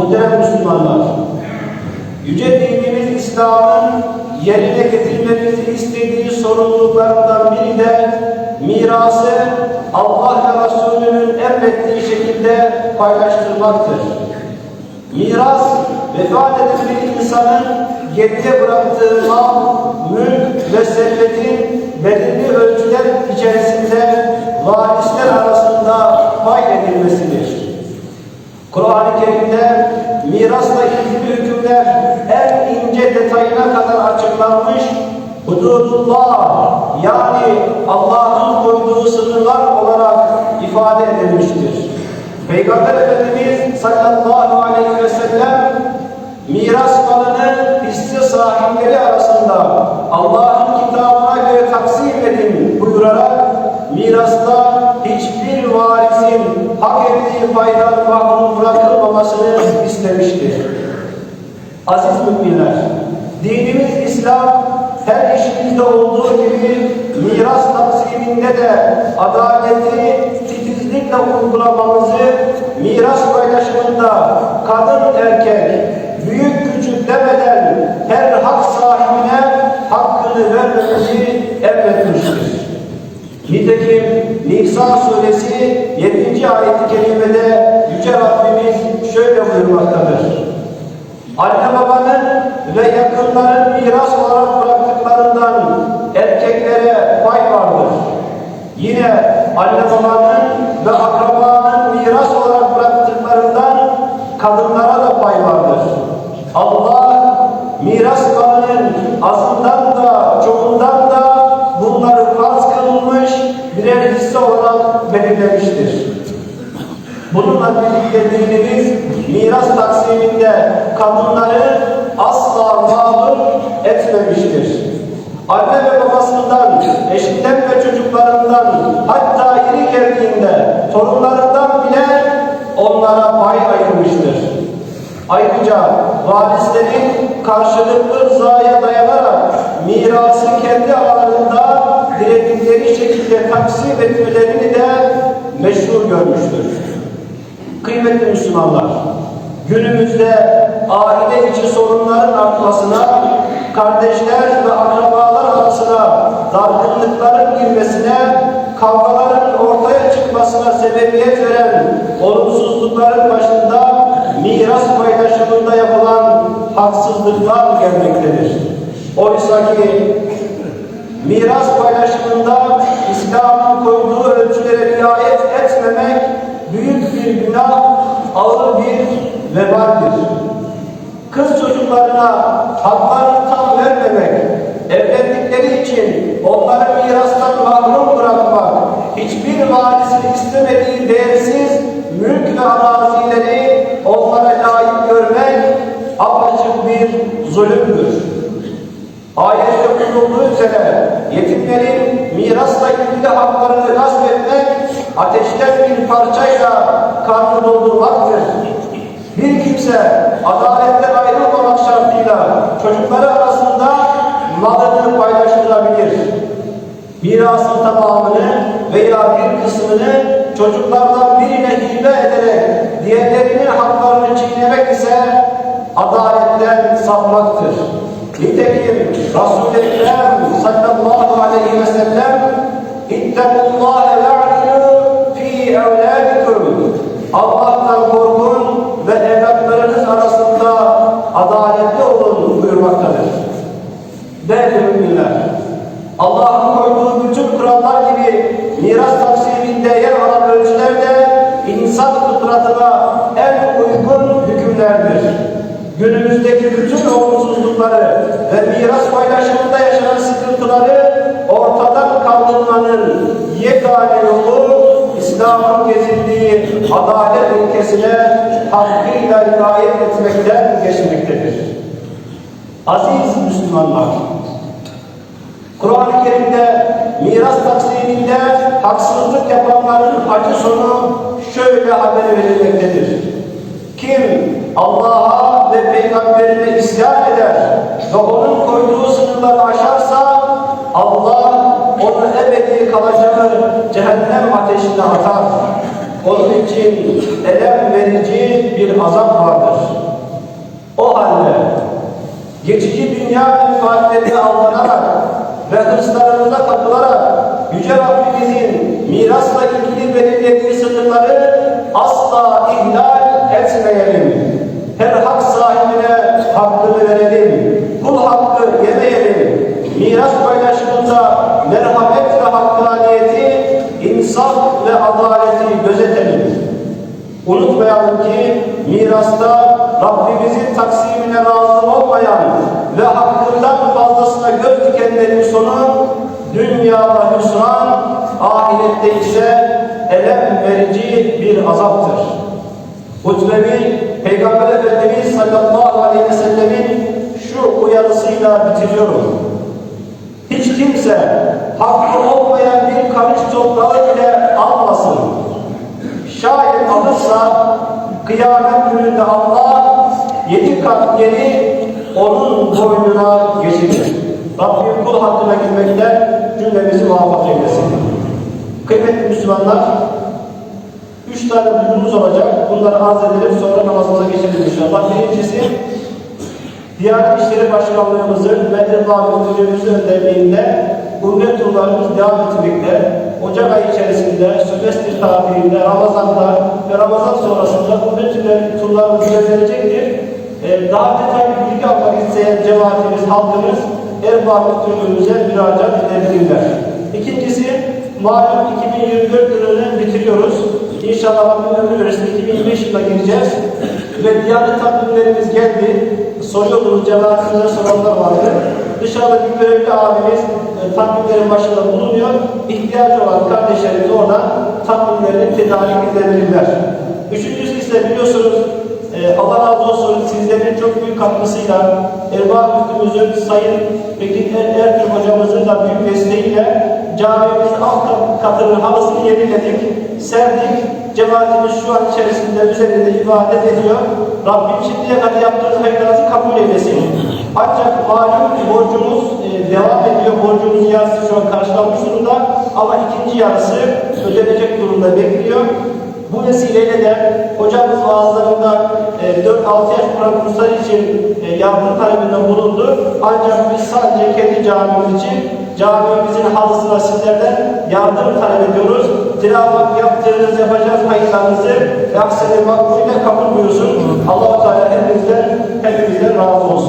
Muhterem Müslümanlar, Yüce dinimiz İslam'ın yerine getirmemizi istediği sorumluluklarından biri de mirası Allah ve Resulü'nün emrettiği şekilde paylaştırmaktır. Miras, vefat eden bir insanın geride bıraktığı mal, mülk ve servetin belirli ölçüler içerisinde varisler arasında pay. Kur'an-ı Kerim'de mirasla ilgili hükümler en ince detayına kadar açıklanmış, hududullah yani Allah'ın koyduğu sınırlar olarak ifade edilmiştir. Peygamber Efendimiz sallallahu istemiştir. Aziz müminler, dinimiz İslam her işimizde olduğu gibi miras taksiminde de adaleti titizlikle uygulamamızı, miras paylaşımında kadın erkek, büyük küçük demeden her hak sahibine hakkını vermemizi emretmiştir. Nitekim Nisa suresi 7. ayet-i kerimede Yüce Rabbimiz şöyle buyurmaktadır. Anne babanın ve yakınların miras olarak bıraktıklarından erkeklere pay vardır. Yine anne babanın ve akrabanın miras olarak bıraktıklarından kadınlara da pay vardır. Allah miras malının azından da çoğundan da bunları farz kılmış birer hisse olarak belirlemiştir. Bununla birlikte dinimiz miras taksiminde kadınları asla mağdur etmemiştir. Anne ve babasından, eşinden ve çocuklarından, hatta yeri geldiğinde torunlarından bile onlara pay ayırmıştır. Ayrıca varislerin karşılıklı rızaya dayanarak mirası kendi aralarında diledikleri şekilde taksim etmelerini de meşru görmüştür. Kıymetli Müslümanlar, günümüzde aile içi sorunların artmasına, kardeşler ve akrabalar arasına dargınlıkların girmesine, kavgaların ortaya çıkmasına sebebiyet veren olumsuzlukların başında miras paylaşımında yapılan haksızlıklar gelmektedir. Oysa ki miras paylaşımında İslam'ın koyduğu ölçülere riayet etmemek bir günah, ağır bir vebaldir. Kız çocuklarına haklarını tam vermemek, evlendikleri için onları mirastan mahrum bırakmak, hiçbir varisin istemediği değersiz mülk ve arazileri onlara layık görmek apaçık bir zulümdür. Ayette buyurulduğu üzere yetimlerin mirasla ilgili haklarını gasp etmek ateşten bir parçayla karnı doldurmaktır. Bir kimse adaletten ayrılmamak şartıyla çocukları arasında malını paylaştırabilir. Mirasın tamamını veya bir kısmını çocuklardan birine hibe ederek diğerlerinin haklarını çiğnemek ise adaletten sapmaktır. Nitekim Resul-i Ekrem sallallahu aleyhi ve sellem fî evlâdikum Allah'tan korkun ve evlatlarınız arasında adaletli olun buyurmaktadır. Değerli müminler, Allah'ın koyduğu bütün kurallar gibi miras taksiminde yer alan ölçüler de insan fıtratına en uygun hükümlerdir. Günümüzdeki bütün olumsuzlukları ve miras paylaşımında yaşanan sıkıntıları ortadan kaldırmanın yegane yolu İslam'ın getirdiği adalet ilkesine hakkıyla riayet etmekten geçmektedir. Aziz Müslümanlar, Kur'an-ı Kerim'de miras taksiminde haksızlık yapanların acı sonu şöyle haber verilmektedir. Kim Allah'a ve Peygamberine isyan eder ve onun koyduğu sınırları aşarsa Allah onu ebedi kalacağı cehennem ateşine atar. Onun için elem verici bir azap vardır. O halde geçici dünya menfaatlerine aldanarak ve hırslarımıza kapılarak Yüce Rabbimizin mirasla ilgili belirlediği sınırları asla ihlal etmeyelim. Her hak sahibine hakkını verelim. Kul hakkı yemeyelim. Miras paylaşımında merhamet insaf ve adaleti gözetelim. Unutmayalım ki mirasta Rabbimizin taksimine razı olmayan ve hakkından fazlasına göz dikenlerin sonu dünyada hüsran, ahirette ise elem verici bir azaptır. Hutbevi Peygamber Efendimiz sallallahu aleyhi ve sellemin şu uyarısıyla bitiriyorum. Hiç kimse hakkı olmayan bir karış toprağı bile almasın. Şayet alırsa kıyamet gününde Allah yedi kat geri onun boynuna geçirir. Rabbim kul hakkına girmekte cümlemizi muvaffak eylesin. Kıymetli Müslümanlar, üç tane duyurumuz olacak. Bunları arz edelim sonra namazımıza geçelim inşallah. Birincisi, Diyanet İşleri Başkanlığımızın ve Erbaa Müdürlüğümüzün önderliğinde umre turlarımız devam etmekte. Ocak ayı içerisinde, sömestr tatilinde, Ramazan'da ve Ramazan sonrasında turlarımız düzenlenecektir. Ee, daha detaylı bilgi almak isteyen cemaatimiz, halkımız Erbaa Müdürlüğümüze müracaat edebilirler. İkincisi, malum 2024 yılını bitiriyoruz. İnşallah Rabbim verirse 2025 yılına gireceğiz. Ve Diyanet takvimlerimiz geldi. Soruyordunuz cemaatimize soranlar vardı. Dışarıda bir görevli abimiz e, takvimlerin başında bulunuyor. İhtiyacı olan kardeşlerimiz oradan takvimlerini tedarik edebilirler. Üçüncüsü ise biliyorsunuz e, Allah razı olsun sizlerin çok büyük katkısıyla Erbaa Müftümüzün Sayın Bekir Er- Ertürk hocamızın da büyük desteğiyle camimizin alt kat- katının havasını yeniledik, serdik. Cemaatimiz şu an içerisinde üzerinde ibadet ediyor. Rabbim şimdiye kadar yaptığınız hayırlarınızı kabul eylesin. Ancak malum borcumuz e, devam ediyor. Borcumuzun yarısı şu an karşılanmış durumda. Ama ikinci yarısı ödenecek durumda bekliyor. Bu vesileyle de hocamız vaazlarında e, 4-6 yaş kuran kurslar için e, yardım talebinde bulundu. Ancak biz sadece kendi camimiz için camimizin halısına sizlerden yardım talep ediyoruz. Tilavet yaptığınız, yapacağınız hayırlarınızı ve aksine makbule kabul buyursun. Allah-u Teala hepinizden, hepinizden razı olsun.